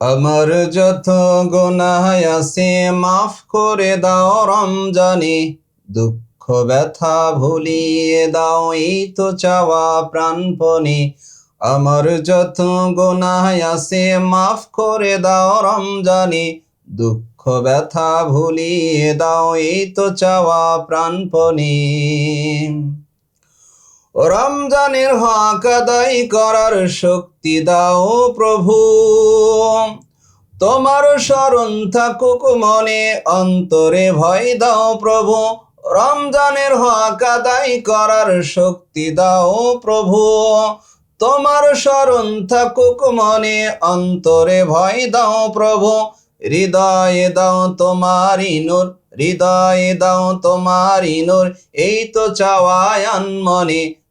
আমার যত গুনাহ আছে মাফ করে দাও রমজানে। দুঃখ, ব্যথা ভুলিয়ে দাও, এই তো চাওয়া প্রাণপণে। আমার যত গুনাহ আছে মাফ করে দাও রমজানে। দুঃখ, ব্যথা ভুলিয়ে দাও, এই তো চাওয়া প্রাণপণে। রমজানের হক আদায় করার শক্তি দাও প্রভু। তোমার স্মরণ থাকুক মনে, অন্তরে ভয় দাও প্রভু। রমজানের হক আদায় করার শক্তি দাও প্রভু। তোমার স্মরণ থাকুক মনে, অন্তরে ভয় দাও প্রভু। হৃদয়ে দাও তোমারি নূর, হৃদয়ে দাও তোমারি নূর। এই তো চাওয়ায়ান মনে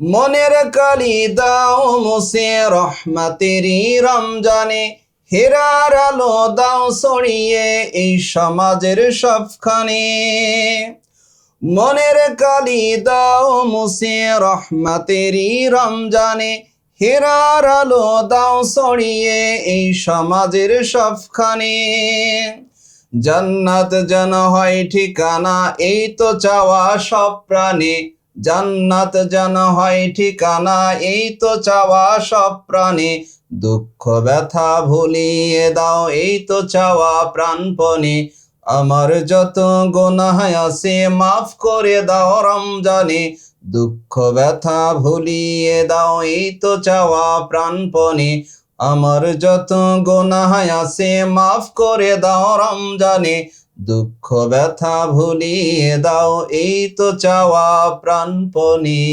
মনের কালি দাও মুসে রহমাতেরি রমজানে। হেরার আলো দাও ছড়িয়ে এই সমাজের সবখানে। মনের কালি দাও মুসে রহমাতেরি রমজানে। হেরার আলো দাও ছড়িয়ে এই সমাজের সবখানে। জান্নাত যেন হয় ঠিকানা, এই তো চাওয়া সব প্রাণে। জান্নাত যেন হয় ঠিকানা, এই তো চাওয়া সব প্রাণে। দুঃখ, ব্যথা ভুলিয়ে দাও, এই তো চাওয়া প্রাণপণে। আমার যত গুনাহ আছে মাফ করে দাও রমজানে। দুঃখ, ব্যথা ভুলিয়ে দাও, এই তো চাওয়া প্রাণপণে। আমার যত গুনাহ আছে মাফ করে দাও রমজানে। দুঃখ ব্যথা ভুলিয়ে দাও এই তো চাওয়া প্রাণপণে।